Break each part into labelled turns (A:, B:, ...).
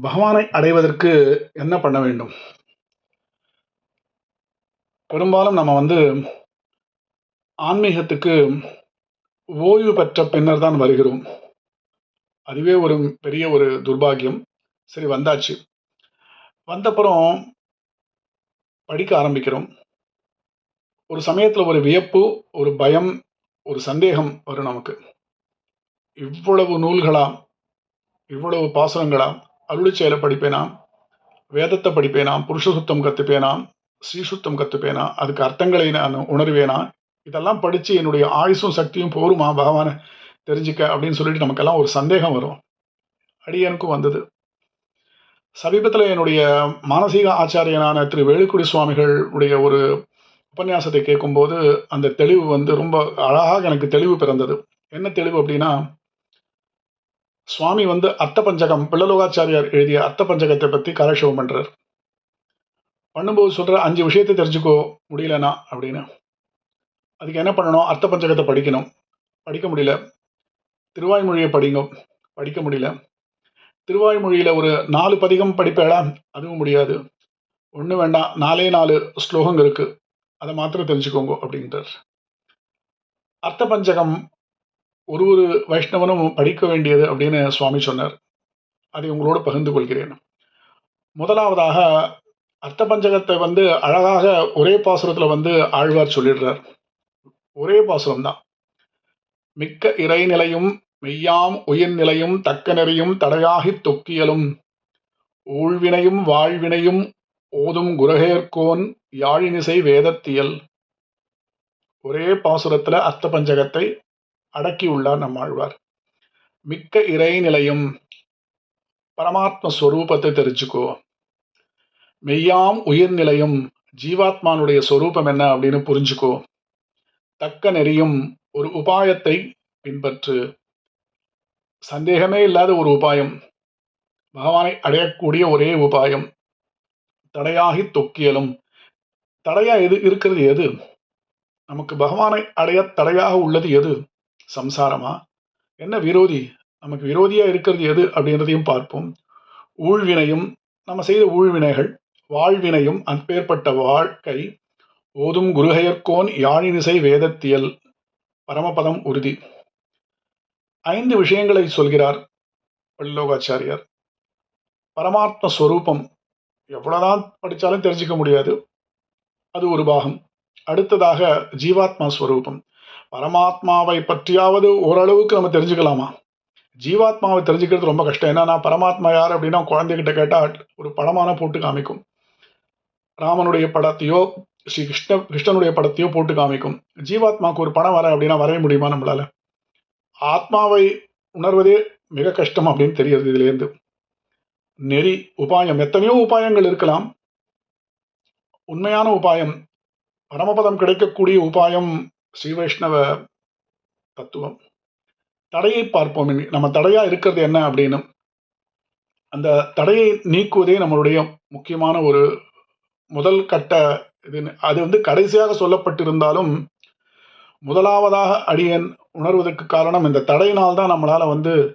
A: பகவானை அடைவதற்கு என்ன பண்ண வேண்டும்? பெரும்பாலும் நம்ம வந்து ஆன்மீகத்துக்கு ஓய்வு பெற்ற பின்னர் தான் வருகிறோம். அதுவே ஒரு பெரிய ஒரு துர்பாக்கியம். சரி வந்தாச்சு. வந்தப்புறம் படிக்க ஆரம்பிக்கிறோம். ஒரு சமயத்தில் ஒரு வியப்பு, ஒரு பயம், ஒரு சந்தேகம் வரும் நமக்கு. இவ்வளவு நூல்களா? இவ்வளவு பாசுரங்களா? அருளிச் செயல படிப்பேனா? வேதத்தை படிப்பேனா? புருஷ சுத்தம் கத்துப்பேனா? ஸ்ரீ சுத்தம் அதுக்கு அர்த்தங்களை நான் உணருவேனா? இதெல்லாம் படித்து என்னுடைய ஆயுசும் சக்தியும் போருமா பகவானை தெரிஞ்சுக்க அப்படின்னு சொல்லிட்டு நமக்கெல்லாம் ஒரு சந்தேகம் வரும். அடியனுக்கும் வந்தது. சமீபத்தில் என்னுடைய மானசீக ஆச்சாரியனான திரு வேலுக்குடி சுவாமிகளுடைய ஒரு உபன்யாசத்தை கேட்கும்போது, அந்த தெளிவு வந்து ரொம்ப அழகாக எனக்கு தெளிவு பிறந்தது. என்ன தெளிவு அப்படின்னா, சுவாமி வந்து அர்த்த பஞ்சகம் பிள்ளலோகாச்சாரியார் எழுதிய அர்த்த பஞ்சகத்தை பற்றி காலக்ஷேபம் பண்ணுறார் பண்ணும்போது சொல்கிற அஞ்சு விஷயத்தை தெரிஞ்சுக்கோ முடியலனா அப்படின்னு. அதுக்கு என்ன பண்ணணும்? அர்த்த பஞ்சகத்தை படிக்கணும். படிக்க முடியல. திருவாய்மொழியை படிங்க. படிக்க முடியல. திருவாய்மொழியில் ஒரு நாலு பதிகம் படிப்பேடா அதுவும் முடியாது. ஒன்று வேண்டாம். 4ஏ 4 ஸ்லோகம் இருக்குது அதை மாத்திரம் தெரிஞ்சுக்கோங்க அப்படின்றார். அர்த்த பஞ்சகம் ஒரு ஒரு வைஷ்ணவனும் படிக்க வேண்டியது அப்படின்னு சுவாமி சொன்னார். அதை உங்களோடு பகிர்ந்து கொள்கிறேன். முதலாவதாக அர்த்த பஞ்சகத்தை வந்து அழகாக ஒரே பாசுரத்தில் வந்து ஆழ்வார் சொல்லிடுறார். ஒரே பாசுரம் தான். மிக்க இறைநிலையும் மெய்யாம் உயிர்நிலையும் தக்க நெறியும் தடையாகித் தொக்கியலும் ஊழ்வினையும் வாழ்வினையும் ஓதும் குரகேற்கோன் யாழினிசை வேதத்தியல். ஒரே பாசுரத்தில் அர்த்த பஞ்சகத்தை அடக்கியுள்ளார் நம்மாழ்வார். மிக்க இறைநிலையும் பரமாத்ம ஸ்வரூபத்தை தெரிஞ்சுக்கோ. மெய்யாம் உயிர்நிலையும் ஜீவாத்மானுடைய ஸ்வரூபம் என்ன அப்படின்னு புரிஞ்சுக்கோ. தக்க நெறியும் ஒரு உபாயத்தை பின்பற்று. சந்தேகமே இல்லாத ஒரு உபாயம். பகவானை அடையக்கூடிய ஒரே உபாயம். தடையாகித் தொக்கியலும். தடையா எது இருக்கிறது எது? நமக்கு பகவானை அடைய தடையாக உள்ளது எது? சம்சாரமா? என்ன விரோதி? நமக்கு விரோதியாக இருக்கிறது எது அப்படின்றதையும் பார்ப்போம். ஊழ்வினையும் நம்ம செய்த ஊழ்வினைகள், வாழ்வினையும் அப்பேற்பட்ட வாழ்க்கை ஓதும் குருகையர்கோன் யாழினிசை வேதத்தியல் பரமபதம் உறுதி. ஐந்து விஷயங்களை சொல்கிறார் பல்லோகாச்சாரியார். பரமாத்ம ஸ்வரூபம் எவ்வளோதான் படித்தாலும் தெரிஞ்சிக்க முடியாது. அது ஒரு பாகம். அடுத்ததாக ஜீவாத்மா ஸ்வரூபம். பரமாத்மாவை பற்றியாவது ஓரளவுக்கு நம்ம தெரிஞ்சுக்கலாமா? ஜீவாத்மாவை தெரிஞ்சுக்கிறது ரொம்ப கஷ்டம். ஏன்னா பரமாத்மா யார் அப்படின்னா குழந்தைகிட்ட கேட்டால் ஒரு படமான போட்டு காமிக்கும். ராமனுடைய படத்தையோ, ஸ்ரீ கிருஷ்ண கிருஷ்ணனுடைய படத்தையோ போட்டு காமிக்கும். ஜீவாத்மாவுக்கு ஒரு படம் வர அப்படின்னா வரைய முடியுமா நம்மளால? ஆத்மாவை உணர்வதே மிக கஷ்டம் அப்படின்னு தெரியுது இதுலேருந்து நெறி, உபாயம் எத்தனையோ உபாயங்கள் இருக்கலாம். உண்மையான உபாயம் பரமபதம் கிடைக்கக்கூடிய உபாயம் ஸ்ரீ வைஷ்ணவ தத்துவம். தடையை பார்ப்போம். இனி. நம்ம தடையா இருக்கிறது என்ன அப்படின்னு. அந்த தடையை நீக்குவதே நம்மளுடைய முக்கியமான ஒரு முதல் கட்ட இது. அது வந்து கடைசியாக சொல்லப்பட்டிருந்தாலும், முதலாவதாக அடியன் உணர்வதற்கு காரணம் இந்த தடையினால் தான் நம்மளால வந்து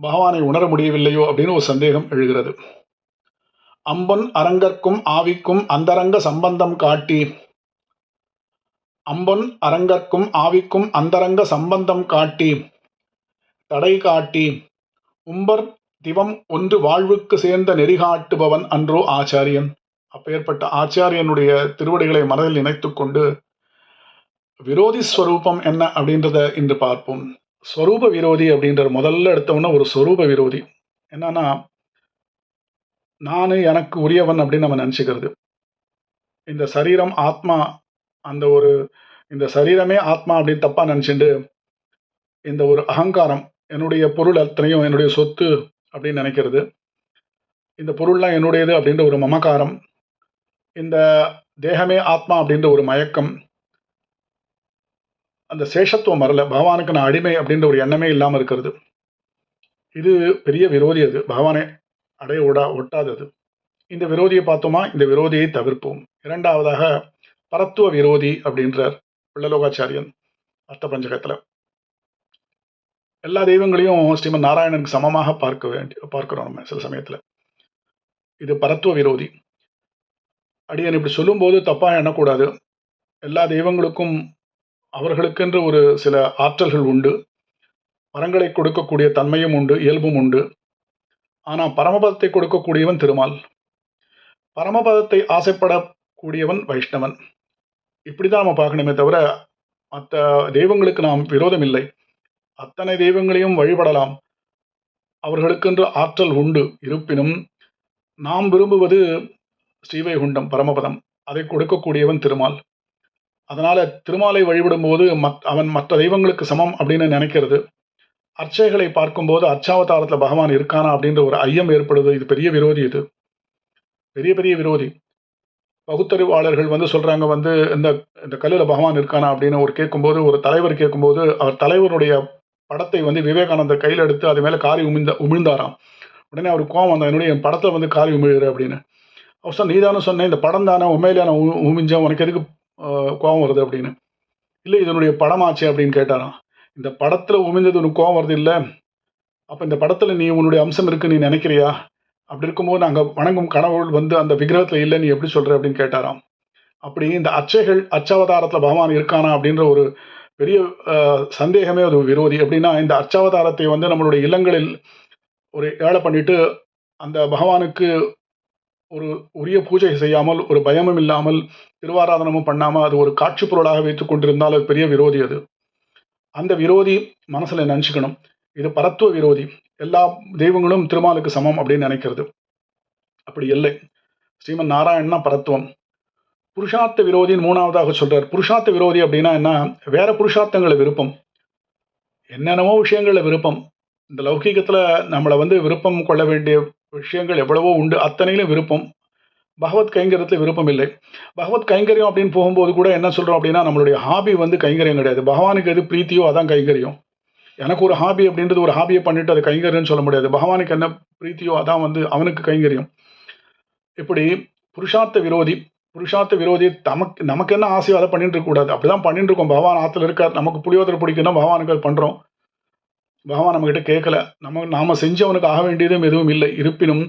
A: பகவானை உணர முடியவில்லையோ அப்படின்னு ஒரு சந்தேகம் எழுகிறது. அம்பன் அரங்கற்கும் ஆவிக்கும் அந்தரங்க சம்பந்தம் காட்டி அம்பன் அரங்கற்கும் ஆவிக்கும் அந்தரங்க சம்பந்தம் காட்டி தடை காட்டி உம்பர் திவம் ஒன்று வாழ்வுக்கு சேர்ந்த நெறிகாட்டுபவன் அன்றோ ஆச்சாரியன். அப்பேற்பட்ட ஆச்சாரியனுடைய திருவடிகளை மனதில் இணைத்துக்கொண்டு விரோதி ஸ்வரூபம் என்ன அப்படின்றத இன்று பார்ப்போம். ஸ்வரூப விரோதி அப்படின்ற முதல்ல எடுத்தோம்னா ஒரு ஸ்வரூப விரோதி. என்னன்னா நான் எனக்கு உரியவன் அப்படின்னு நம்ம நினச்சிக்கிறது இந்த சரீரம் ஆத்மா அந்த ஒரு இந்த சரீரமே ஆத்மா அப்படின்னு தப்பா நினச்சிட்டு இந்த ஒரு அகங்காரம் என்னுடைய பொருள் அத்தனையும் என்னுடைய சொத்து அப்படின்னு நினைக்கிறது. இந்த பொருள்லாம் என்னுடையது அப்படின்ற ஒரு மமக்காரம் இந்த தேகமே ஆத்மா அப்படின்ற ஒரு மயக்கம். அந்த சேஷத்துவம் வரல. பகவானுக்கு நான் அடிமை அப்படின்ற ஒரு எண்ணமே இல்லாமல் இருக்கிறது. இது பெரிய விரோதி அது. பகவானை அடைய ஒடா ஒட்டாதது. இந்த விரோதியை பார்த்தோமா? இந்த விரோதியை தவிர்ப்போம். இரண்டாவதாக பரத்துவ விரோதி அப்படின்றார் பிள்ளலோகாச்சாரியன் அர்த்தபஞ்சகத்தில் எல்லா தெய்வங்களையும் ஸ்ரீமன் நாராயணனுக்கு சமமாக பார்க்க வேண்டி பார்க்கிறோம் நம்ம சில சமயத்தில். இது பரத்துவ விரோதி. அடியன் இப்படி சொல்லும்போது தப்பாக எண்ணக்கூடாது. எல்லா தெய்வங்களுக்கும் அவர்களுக்கென்று ஒரு சில ஆற்றல்கள் உண்டு. வரங்களை கொடுக்கக்கூடிய தன்மையும் உண்டு இயல்பும் உண்டு. ஆனால் பரமபதத்தை கொடுக்கக்கூடியவன் திருமால். பரமபதத்தை ஆசைப்படக்கூடியவன் வைஷ்ணவன். இப்படி தான் நம்ம பார்க்கணுமே தவிர மற்ற தெய்வங்களுக்கு நாம் விரோதம் இல்லை அத்தனை தெய்வங்களையும் வழிபடலாம். அவர்களுக்கென்று ஆற்றல் உண்டு. இருப்பினும் நாம் விரும்புவது ஸ்ரீவைகுண்டம் பரமபதம். அதை கொடுக்கக்கூடியவன் திருமால். அதனால திருமாலை வழிபடும்போது மத் அவன் மற்ற தெய்வங்களுக்கு சமம் அப்படின்னு நினைக்கிறது. அர்ச்சைகளை பார்க்கும்போது அர்ச்சாவதாரத்தில் பகவான் இருக்கானா அப்படின்ற ஒரு ஐயம் ஏற்படுது. இது பெரிய விரோதி இது. பெரிய பெரிய விரோதி. பகுத்தறிவாளர்கள் வந்து சொல்கிறாங்க வந்து இந்த இந்த கல்லில் பகவான் இருக்கானா அப்படின்னு ஒரு கேட்கும்போது ஒரு தலைவர் கேட்கும்போது அவர் தலைவருடைய படத்தை வந்து விவேகானந்தர் கையில் எடுத்து அது மேலே காரி உமிழ்ந்த உமிழ்ந்தாராம். உடனே அவர் கோவம் வந்த என்னுடைய என் படத்தை வந்து காரி உமிழ்கிற அப்படின்னு. அவர் சார் நீதானே சொன்னேன் இந்த படம் தானே உண்மையிலே நான் உ- உமிஞ்சேன் உனக்கு எதுக்கு கோவம் வருது? அப்படின்னு. இல்லை இதனுடைய படமாச்சே அப்படின்னு கேட்டாராம். இந்த படத்தில் உமிழ்ந்தது உனக்கு கோவம் வருது இல்லை? அப்போ இந்த படத்தில் நீ உன்னுடைய அம்சம் இருக்குன்னு நீ நினைக்கிறியா? அப்படி இருக்கும்போது நாங்கள் வணங்கும் கடவுள் வந்து அந்த விக்கிரகத்தில் இல்லை நீ எப்படி சொல்கிற அப்படின்னு கேட்டாராம். அப்படி இந்த அச்சைகள் அச்சாவதாரத்தில் பகவான் இருக்கானா அப்படின்ற ஒரு பெரிய சந்தேகமே அது விரோதி. எப்படின்னா இந்த அச்சாவதாரத்தை வந்து நம்மளுடைய இல்லங்களில் ஒரு ஏழை பண்ணிட்டு அந்த பகவானுக்கு ஒரு உரிய பூஜை செய்யாமல் ஒரு பயமும் இல்லாமல் திருவாராதனமும் பண்ணாமல் அது ஒரு காட்சி பொருளாக வைத்து கொண்டிருந்தால் அது பெரிய விரோதி அது. அந்த விரோதி மனசில் நினச்சிக்கணும். இது பரத்துவ விரோதி. எல்லா தெய்வங்களும் திருமாலுக்கு சமம் அப்படின்னு நினைக்கிறது. அப்படி இல்லை. ஸ்ரீமன் நாராயணனா பரத்துவம். புருஷார்த்த விரோதின்னு மூணாவதாக சொல்றார். புருஷார்த்த விரோதி அப்படின்னா என்ன? வேற புருஷார்த்தங்களை விருப்பம். என்னென்னமோ விஷயங்களில் விருப்பம். இந்த லௌகீகத்தில் நம்மளை வந்து விருப்பம் கொள்ள வேண்டிய விஷயங்கள் எவ்வளவோ உண்டு. அத்தனையிலும் விருப்பம். பகவத் கைங்கரியத்தில் விருப்பம் இல்லை. பகவத் கைங்கரியம் அப்படின்னு போகும்போது கூட என்ன சொல்கிறோம் அப்படின்னா நம்மளுடைய ஹாபி வந்து கைங்கரியம் கிடையாது. பகவானுக்கு எது பிரீத்தியோ அதான் கைங்கரியம். எனக்கு ஒரு ஹாபி அப்படின்றது ஒரு ஹாபியை பண்ணிட்டு அது கைங்கரியம்னு சொல்ல முடியாது. பகவானுக்கு என்ன பிரீத்தியோ அதான் வந்து அவனுக்கு கைங்கரியம். இப்படி புருஷார்த்த விரோதி புருஷார்த்த விரோதி தமக்கு நமக்கு என்ன ஆசையோ அதை பண்ணிட்டு இருக்கூடாது அப்படிதான் பண்ணிட்டு இருக்கோம். பகவான் ஆற்றுல இருக்கார். நமக்கு புளியோதரை பிடிக்கணும் பகவானுக்கு அது பண்ணுறோம் பகவான் நம்மகிட்ட கேட்கல நம்ம நாம செஞ்சவனுக்கு ஆக வேண்டியதும் எதுவும் இல்லை. இருப்பினும்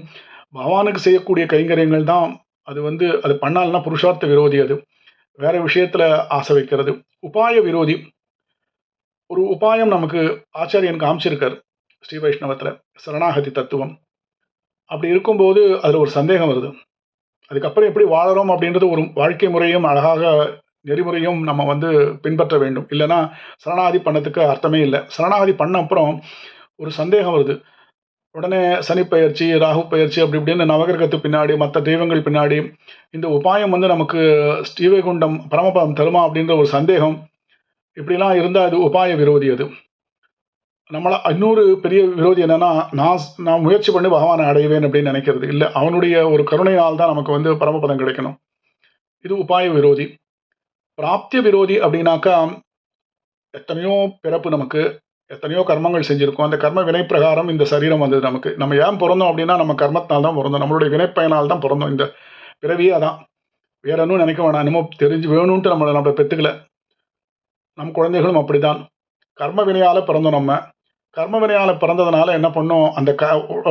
A: பகவானுக்கு செய்யக்கூடிய கைங்கரியங்கள் தான் அது வந்து அது பண்ணால்னா புருஷார்த்த விரோதி அது. வேற விஷயத்தில் ஆசை வைக்கிறது. உபாய விரோதி ஒரு உபாயம் நமக்கு ஆச்சாரியன் காமிச்சிருக்கார் ஸ்ரீ வைஷ்ணவத்தில் சரணாகதி தத்துவம். அப்படி இருக்கும்போது அதில் ஒரு சந்தேகம் வருது. அதுக்கப்புறம் எப்படி வாழறோம் அப்படின்றது ஒரு வாழ்க்கை முறையும் அழகாக நெறிமுறையும் நம்ம வந்து பின்பற்ற வேண்டும். இல்லைன்னா சரணாகதி பண்ணதுக்கு அர்த்தமே இல்லை. சரணாகதி பண்ண அப்புறம் ஒரு சந்தேகம் வருது. உடனே சனி பயிற்சி ராகு பயிற்சி அப்படி இப்படின்னு நவகிரகத்து பின்னாடி மற்ற தெய்வங்கள் பின்னாடி இந்த உபாயம் வந்து நமக்கு ஸ்ரீவைகுண்டம் பரமபதம் தருமா அப்படின்ற ஒரு சந்தேகம் இப்படிலாம் இருந்தால் அது உபாய விரோதி அது. நம்மளை இன்னொரு பெரிய விரோதி என்னன்னா நான் நான் முயற்சி பண்ணி பகவானை அடைவேன் அப்படின்னு நினைக்கிறது. இல்லை அவனுடைய ஒரு கருணையால் தான் நமக்கு வந்து பரமபதம் கிடைக்கணும். இது உபாய விரோதி. பிராப்திய விரோதி அப்படின்னாக்கா எத்தனையோ பிறப்பு நமக்கு எத்தனையோ கர்மங்கள் செஞ்சுருக்கோம். அந்த கர்ம வினை பிரகாரம் இந்த சரீரம் வந்தது நமக்கு. நம்ம ஏன் பிறந்தோம் அப்படின்னா நம்ம கர்மத்தினால் தான் பிறந்தோம். நம்மளுடைய வினைப்பயனால் தான் பிறந்தோம். இந்த பிறவியே அதான். வேற ஒன்றும் நினைக்க வேணாம். என்னமோ தெரிஞ்சு வேணும்ன்ட்டு நம்மளை நம்ம பெற்றுக்கல நம் குழந்தைகளும் அப்படிதான் கர்ம வினையால் பிறந்தோம் நம்ம. கர்ம வினையால் பிறந்ததுனால என்ன பண்ணோம்? அந்த க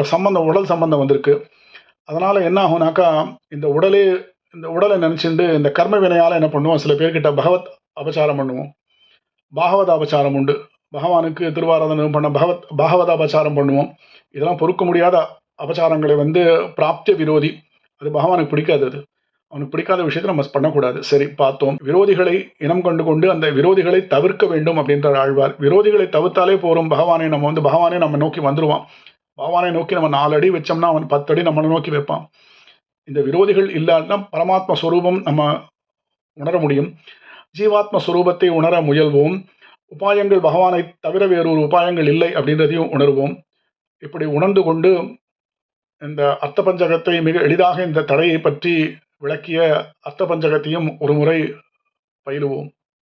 A: சம்பந்தம் உடல் சம்பந்தம் வந்திருக்கு. அதனால் என்ன ஆகும்னாக்கா இந்த உடலே இந்த உடலை நினச்சிண்டு இந்த கர்ம வினையால் என்ன பண்ணுவோம்? சில பேர்கிட்ட பகவத் அபச்சாரம் பண்ணுவோம். பாகவத அபச்சாரம் உண்டு. பகவானுக்கு திருவாராதனம் பண்ண பகவத் பாகவத அபச்சாரம் பண்ணுவோம். இதெல்லாம் பொறுக்க முடியாத அபச்சாரங்களை வந்து பிராப்திய விரோதி. அது பகவானுக்கு பிடிக்காது அது. அவனுக்கு பிடிக்காத விஷயத்தை நம்ம பண்ணக்கூடாது. சரி பார்த்தோம். விரோதிகளை இனம் கொண்டு கொண்டு அந்த விரோதிகளை தவிர்க்க வேண்டும் அப்படின்றார் ஆழ்வார். விரோதிகளை தவிர்த்தாலே போகிறோம் பகவானை நம்ம வந்து பகவானை நம்ம நோக்கி வந்துடுவான் பகவானை நோக்கி நம்ம நாலு அடி வச்சோம்னா அவன் பத்து அடி நம்மளை நோக்கி வைப்பான். இந்த விரோதிகள் இல்லாட்டினா பரமாத்ம ஸ்வரூபம் நம்ம உணர முடியும். ஜீவாத்ம ஸ்வரூபத்தை உணர முயல்வோம். உபாயங்கள் பகவானை தவிர வேறொரு உபாயங்கள் இல்லை அப்படின்றதையும் உணர்வோம். இப்படி உணர்ந்து கொண்டு இந்த அர்த்த பஞ்சகத்தை மிக எளிதாக இந்த தடையை பற்றி விளக்கிய அர்த்த பஞ்சகத்தையும் ஒரு முறை பயிலுவோம்.